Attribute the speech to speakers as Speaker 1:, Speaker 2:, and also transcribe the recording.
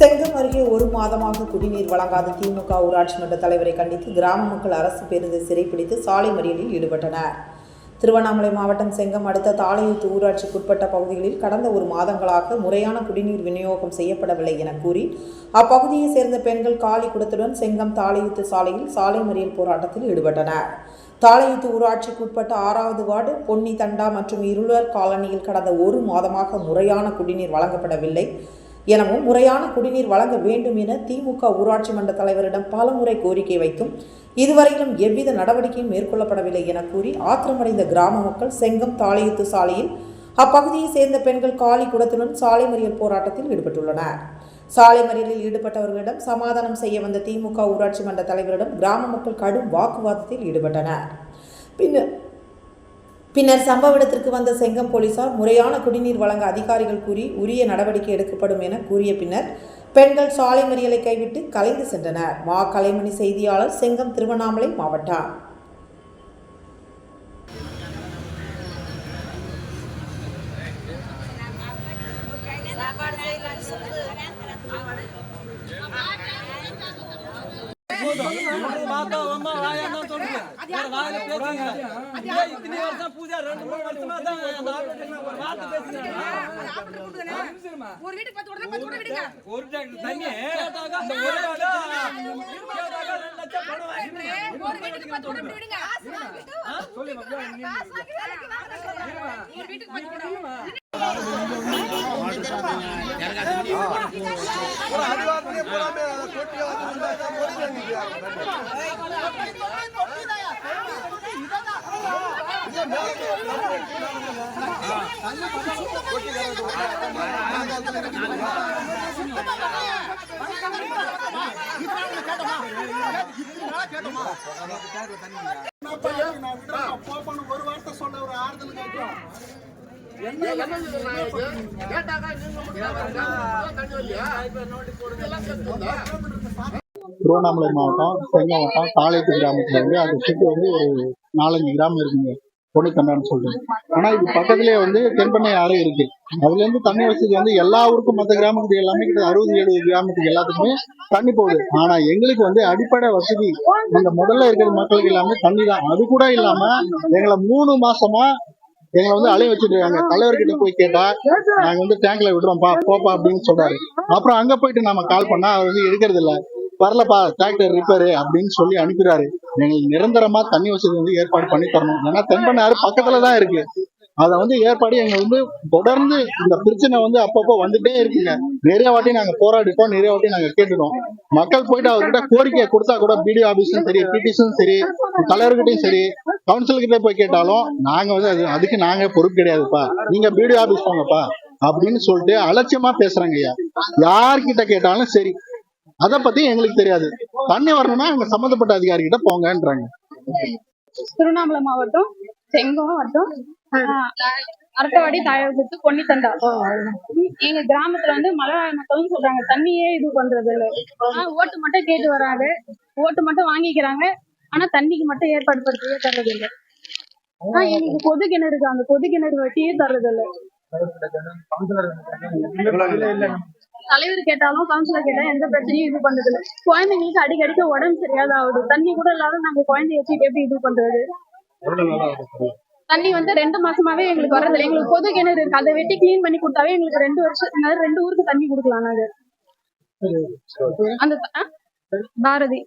Speaker 1: செங்கம் அருகே ஒரு மாதமாக குடிநீர் வழங்காத திமுக ஊராட்சி மன்ற தலைவரை கண்டித்து கிராம மக்கள் அரசு பேருந்தை சிறைப்பிடித்து சாலை மறியலில் ஈடுபட்டனர். திருவண்ணாமலை மாவட்டம் செங்கம் அடுத்த தாளையூத்து ஊராட்சிக்குட்பட்ட பகுதிகளில் கடந்த ஒரு மாதங்களாக முறையான குடிநீர் விநியோகம் செய்யப்படவில்லை என கூறி அப்பகுதியைச் சேர்ந்த பெண்கள் காலி குடத்துடன் செங்கம் தாளையூத்து சாலையில் சாலை மறியல் போராட்டத்தில் ஈடுபட்டனர். தாளையூத்து ஊராட்சிக்குட்பட்ட ஆறாவது வார்டு பொன்னி தண்டா மற்றும் இருளர் காலனியில் கடந்த ஒரு மாதமாக முறையான குடிநீர் வழங்கப்படவில்லை. எனவும் முறையான குடிநீர் வழங்க வேண்டும் என திமுக ஊராட்சி மன்ற தலைவரிடம் பலமுறை கோரிக்கை வைத்தும் இதுவரையிலும் எவ்வித நடவடிக்கையும் மேற்கொள்ளப்படவில்லை என கூறி ஆத்திரமடைந்த கிராம மக்கள் செங்கம் தாளையுத்து சாலையில் அப்பகுதியைச் சேர்ந்த பெண்கள் காலி குடத்துடன் சாலை மறியல் போராட்டத்தில் ஈடுபட்டுள்ளனர். சாலை மறியலில் ஈடுபட்டவர்களிடம் சமாதானம் செய்ய வந்த திமுக ஊராட்சி மன்ற தலைவரிடம் கிராம மக்கள் கடும் வாக்குவாதத்தில் ஈடுபட்டனர். பின்னர் பின்னர் சம்பவ இடத்திற்கு வந்த செங்கம் போலீசார் முறையான குடிநீர் வழங்க அதிகாரிகள் கூறி உரிய நடவடிக்கை எடுக்கப்படும் என கூறிய பின்னர் பெண்கள் சாலை மறியலை கைவிட்டு கலைந்து சென்றனர். மா கலைமணி செய்தியாளர் செங்கம் திருவண்ணாமலை மாவட்டம்.
Speaker 2: மாதா வாயில பேசுங்க இத்தனை வருஷம் பூஜை ரெண்டு மூணு வருஷமா தான் நாட்டு பார்த்து பேசுங்க
Speaker 3: ஒரு வீட்டுக்கு பத்து விடுறா, பத்து விட விடுங்க.
Speaker 2: ஒரு டேங்க் தண்ணி கேட்டாக்கா அந்த ஒரு கேட்டாக்கா ரெண்டு லட்சம் பணம் வாங்கிட்டு
Speaker 3: ஒரு வீட்டுக்கு பத்து விட விடுங்க.
Speaker 2: சொல்லி
Speaker 3: ஒரு வீட்டுக்கு பத்து விட
Speaker 4: ஒரு வார்த்தை சொல்ல ஒரு ஆறுதல் கேட்கிறோம் திருவண்ணாமலை மாவட்டம் செங்கம் மாவட்டம் தாளையத்து கிராமத்துல இருந்து அது சுற்றி வந்து ஒரு நாலஞ்சு கிராமம் இருக்குங்க. பொண்ணுக்கண்டான்னு சொல்றேன். ஆனா இது பக்கத்துலயே வந்து தென்பண்ணை ஆறு இருக்கு. அதுல இருந்து தண்ணி வசதி வந்து எல்லா ஊருக்கும் மற்ற கிராமத்துக்கு எல்லாமே கிட்ட அறுபது எழுபது கிராமத்துக்கு எல்லாத்துக்குமே தண்ணி போகுது. ஆனா எங்களுக்கு வந்து அடிப்படை வசதி அந்த முதல்ல இருக்கிற மக்களுக்கு எல்லாமே தண்ணி தான். அது கூட இல்லாம எங்களை மூணு மாசமா எங்களை வந்து அலைய வச்சுட்டு இருக்காங்க. தலைவர்கிட்ட போய் கேட்டா நாங்க வந்து டேங்க்ல விடுறோம்ப்பா போப்பா அப்படின்னு சொல்றாரு. அப்புறம் அங்க போயிட்டு நம்ம கால் பண்ணா அவர் வந்து எடுக்கிறது இல்லை வரலப்பா டிராக்டர் ரிப்பேரு அப்படின்னு சொல்லி அனுப்பிடுறாரு. எங்களுக்கு நிரந்தரமா தண்ணி வசதி வந்து ஏற்பாடு பண்ணி தரணும். ஏன்னா தென்பண்ணாறு பக்கத்துல தான் இருக்கு. அதை வந்து ஏற்பாடு எங்க வந்து தொடர்ந்து இந்த பிரச்சனை வந்து அப்பப்போ வந்துட்டே இருக்குங்க. நிறைய வாட்டி நாங்க போராடிட்டோம் நிறைய வாட்டி நாங்க கேட்டுட்டோம். மக்கள் போயிட்டு அவர்கிட்ட கோரிக்கை கொடுத்தா கூட பிடிஓ ஆபீஸும் சரி பிடிஷனும் சரி தலைவர்கிட்டயும் சரி கவுன்சில்கிட்ட போய் கேட்டாலும் நாங்க வந்து அது அதுக்கு நாங்க பொறுப்பு கிடையாதுப்பா. நீங்க பிடிஓ ஆபீஸ் போங்கப்பா அப்படின்னு சொல்லிட்டு அலட்சியமா பேசுறாங்க ஐயா யார்கிட்ட கேட்டாலும் சரி அத பத்தி எங்களுக்கு தெரியாது. தண்ணி வரணும்னா அங்க சம்பந்தப்பட்ட அதிகாரி கிட்ட போங்கன்றாங்க.
Speaker 5: திருவண்ணாமலை மாவட்டம் செங்கம் வட்டம் ஆஹ், அரட்டவாடி தாயகுத்து பொன்னித்தண்டா எங்க கிராமத்துல வந்து மலைவாழ் மக்கள்னு சொல்றாங்க. தண்ணியே இது பண்றது இல்ல. ஓட்டு மட்டும் கேட்டு வராங்க ஓட்டு மட்டும் வாங்கிக்கிறாங்க. ஆனா தண்ணிக்கு மட்டும் ஏற்பாடு படுத்தியே தர்றது இல்ல. ஆனா எங்களுக்கு பொது கிணறு அந்த பொது கிணறு வெட்டியே தர்றது இல்ல. தலைவர் கேட்டாலும் கவுன்சிலர் கேட்டாலும் எந்த பிரச்சனையும் இது பண்றது இல்ல குழந்தைங்களுக்கு அடிக்கடிக்க உடம்பு சரியாத ஆகுது தண்ணி கூட இல்லாத நாங்க குழந்தைய வச்சுட்டு எப்படி இது பண்றது? தண்ணி வந்து ரெண்டு மாசமாவே எங்களுக்கு வரதில்லை எங்களுக்கு பொது கிணறு இருக்கு. அதை வெட்டி கிளீன் பண்ணி கொடுத்தாவே எங்களுக்கு ரெண்டு வருஷம் ரெண்டு ஊருக்கு தண்ணி கொடுக்கலாம் நாங்க. அந்த? பாரதி.